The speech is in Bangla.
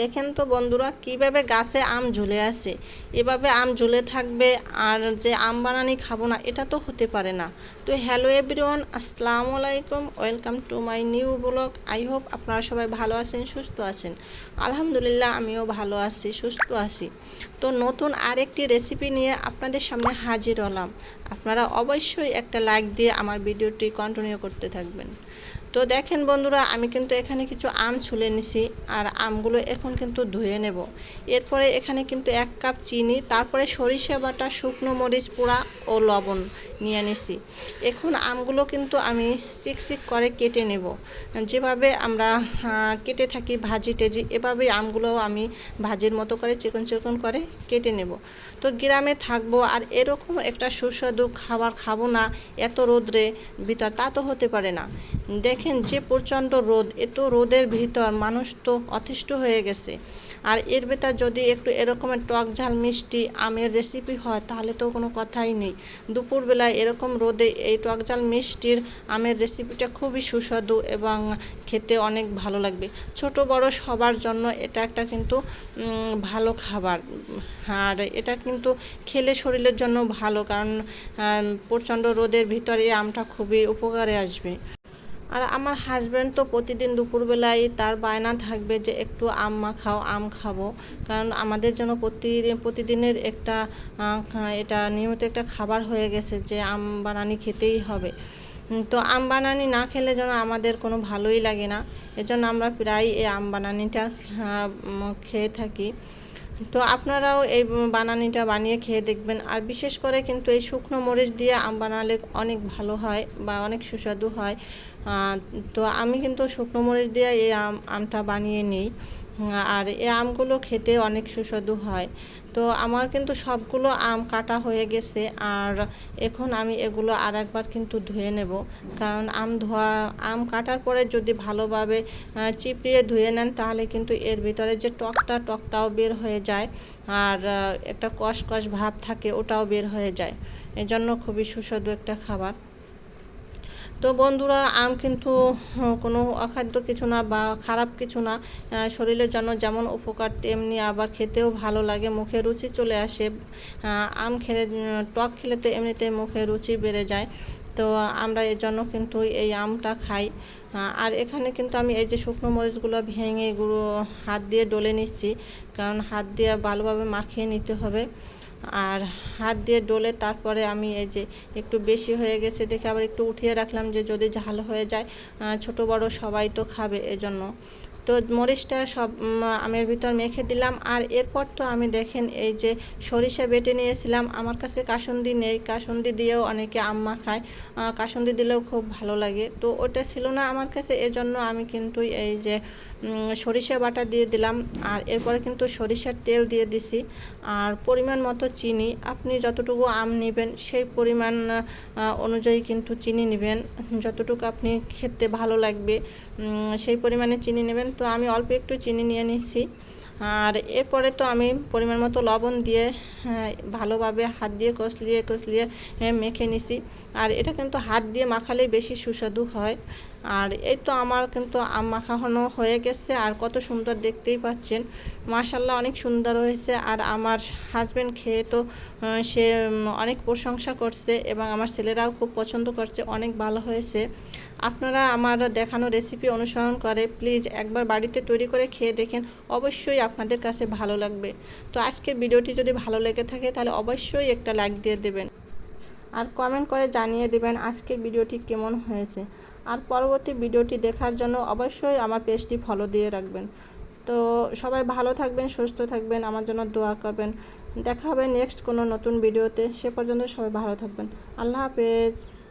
দেখেন তো বন্ধুরা, কীভাবে গাছে আম ঝুলে আছে? এভাবে আম ঝুলে থাকবে আর যে আম বানানি খাব না, এটা তো হতে পারে না। তো হ্যালো এভরিওয়ান, আসসালামু আলাইকুম, welcome to my new blog. I hope আপনারা সবাই ভালো আছেন, সুস্থ আছেন। আলহামদুলিল্লাহ, আমিও ভালো আছি, সুস্থ আছি। তো নতুন আরেকটি রেসিপি নিয়ে আপনাদের সামনে হাজির হলাম। আপনারা অবশ্যই একটা লাইক দিয়ে আমার ভিডিওটি কন্টিনিউ করতে থাকবেন। তো দেখেন বন্ধুরা, আমি কিন্তু এখানে কিছু আম ছুলে নিছি আর আমগুলো এখন কিন্তু ধুয়ে নেব। এরপরে এখানে কিন্তু এক কাপ চিনি, তারপরে সরিষা বাটা, শুকনো মরিচ, পোড়া ও লবণ নিয়ে নিছি। এখন আমগুলো কিন্তু আমি চিকচিক করে কেটে নেব। যেভাবে আমরা কেটে থাকি ভাজি টেজি, এভাবেই আমগুলোও আমি ভাজির মতো করে চিকন চিকন করে কেটে নেব। তো গ্রামে থাকব আর এরকম একটা সুস্বাদু খাবার খাব না, এত রোদ্রে ভিতর তা তো হতে পারে না। দেখেন যে প্রচণ্ড রোদ, এত রোদের ভিতর মানুষ তো অতিষ্ঠ হয়ে গেছে। আর এর ভেতর যদি একটু এরকমের টক ঝাল, মিষ্টি, আমের রেসিপি হয়, তাহলে তো কোনো কথাই নেই। দুপুরবেলায় এরকম রোদে এই টক ঝাল, মিষ্টির, আমের রেসিপিটা খুবই সুস্বাদু এবং খেতে অনেক ভালো লাগবে। ছোট, বড় সবার জন্য এটা একটা কিন্তু ভালো খাবার। আর এটা কিন্তু খেলে শরীরের জন্য ভালো, কারণ প্রচণ্ড রোদের ভিতরে আমটা খুবই উপকারে আসবে। আর আমার হাজব্যান্ড তো প্রতিদিন দুপুরবেলায় তার বায়না থাকবে যে একটু আম মা খাও, আম খাব। কারণ আমাদের জন্য প্রতিদিন, প্রতিদিনের একটা এটা নিয়মিত একটা খাবার হয়ে গেছে যে আম বানানি খেতেই হবে। তো আম বানানি না খেলে যেন আমাদের কোনো ভালোই লাগে না। এজন্য আমরা প্রায় এই আম বানানিটা খেয়ে থাকি। তো আপনারাও এই বানানিটা বানিয়ে খেয়ে দেখবেন। আর বিশেষ করে কিন্তু এই শুকনো মরিচ দিয়ে আম বানালে অনেক ভালো হয় বা অনেক সুস্বাদু হয়। তো আমি কিন্তু শুকনো মরিচ দিয়ে এই আম, আমটা বানিয়ে নিই। আর এই আমগুলো খেতে অনেক সুস্বাদু হয়। তো আমার কিন্তু সবগুলো আম কাটা হয়ে গেছে। আর এখন আমি এগুলো আর একবার কিন্তু ধুয়ে নেব। কারণ আম ধোয়া, আম কাটার পরে যদি ভালোভাবে চিপিয়ে ধুয়ে নেন, তাহলে কিন্তু এর ভিতরে যে টকটা, টকটাও বের হয়ে যায়। আর একটা কষ কষ ভাব থাকে, ওটাও বের হয়ে যায়। এজন্য খুবই সুস্বাদু একটা খাবার। তো বন্ধুরা, আম কিন্তু কোনো অখাদ্য কিছু না বা খারাপ কিছু না। শরীরের জন্য যেমন উপকার, তেমনি আবার খেতেও ভালো লাগে, মুখে রুচি চলে আসে। আম খেলে, টক খেলে তো এমনিতে মুখে রুচি বেড়ে যায়। তো আমরা এর জন্য কিন্তু এই আমটা খাই। আর এখানে কিন্তু আমি এই যে শুকনো মরিচগুলো ভেঙে গুঁড়ো হাত দিয়ে ডলে নিচ্ছি, কারণ হাত দিয়ে ভালোভাবে মাখিয়ে নিতে হবে। আর হাত দিয়ে ডলে তারপরে আমি এই যে একটু বেশি হয়ে গেছে দেখে আবার একটু উঠিয়ে রাখলাম যে যদি ঝাল হয়ে যায় ছোট বড় সবাই তো খাবে এজন্য। তো মরিচটা সব আমের ভিতর মেখে দিলাম আর এরপর তো আমি দেখেন এই যে সরিষা বেটে নিয়েছিলাম। আমার কাছে কাসন্দি নেই, কাসন্দি দিয়েও অনেকে আম মাখায় কাসন্দি দিলেও খুব ভালো লাগে। তো ওটা ছিল না আমার কাছে, এজন্য আমি কিন্তু এই যে সরিষা বাটা দিয়ে দিলাম। আর এরপরে কিন্তু সরিষার তেল দিয়ে দিছি। আর পরিমাণ মতো চিনি। আপনি যতটুকু আম নেবেন, সেই পরিমাণ অনুযায়ী কিন্তু চিনি নেবেন। যতটুকু আপনি খেতে ভালো লাগবে সেই পরিমাণে চিনি নেবেন। তো আমি অল্প একটু চিনি নিয়ে নিচ্ছি আর এরপরে তো আমি পরিমাণ মতো লবণ দিয়ে হ্যাঁ, ভালোভাবে হাত দিয়ে কষলিয়ে কষলিয়ে হ্যাঁ, মেখে নিছি। আর এটা কিন্তু হাত দিয়ে মাখালেই বেশি সুস্বাদু হয়। আর এই তো আমার কিন্তু আম মাখানো হয়ে গেছে আর কত সুন্দর দেখতেই পাচ্ছেন। মাশাল্লাহ অনেক সুন্দর হয়েছে। আর আমার হাজব্যান্ড খেয়ে তো সে অনেক প্রশংসা করছে এবং আমার ছেলেরাও খুব পছন্দ করছে অনেক ভালো হয়েছে। আপনারা আমার দেখানো রেসিপি অনুসরণ করে প্লিজ একবার বাড়িতে তৈরি করে খেয়ে দেখেন, অবশ্যই আপনাদের কাছে ভালো লাগবে। তো আজকের ভিডিওটি যদি ভালো লেগে থাকে, তাহলে অবশ্যই একটা লাইক দিয়ে দেবেন। আর কমেন্ট করে জানিয়ে দেবেন আজকের ভিডিওটি কেমন হয়েছে। আর পরবর্তী ভিডিওটি দেখার জন্য অবশ্যই আমার পেজটি ফলো দিয়ে রাখবেন। তো সবাই ভালো থাকবেন, সুস্থ থাকবেন, আমার জন্য দোয়া করবেন। দেখা হবে নেক্সট কোনো নতুন ভিডিওতে। সে পর্যন্ত সবাই ভালো থাকবেন। আল্লাহ হাফেজ।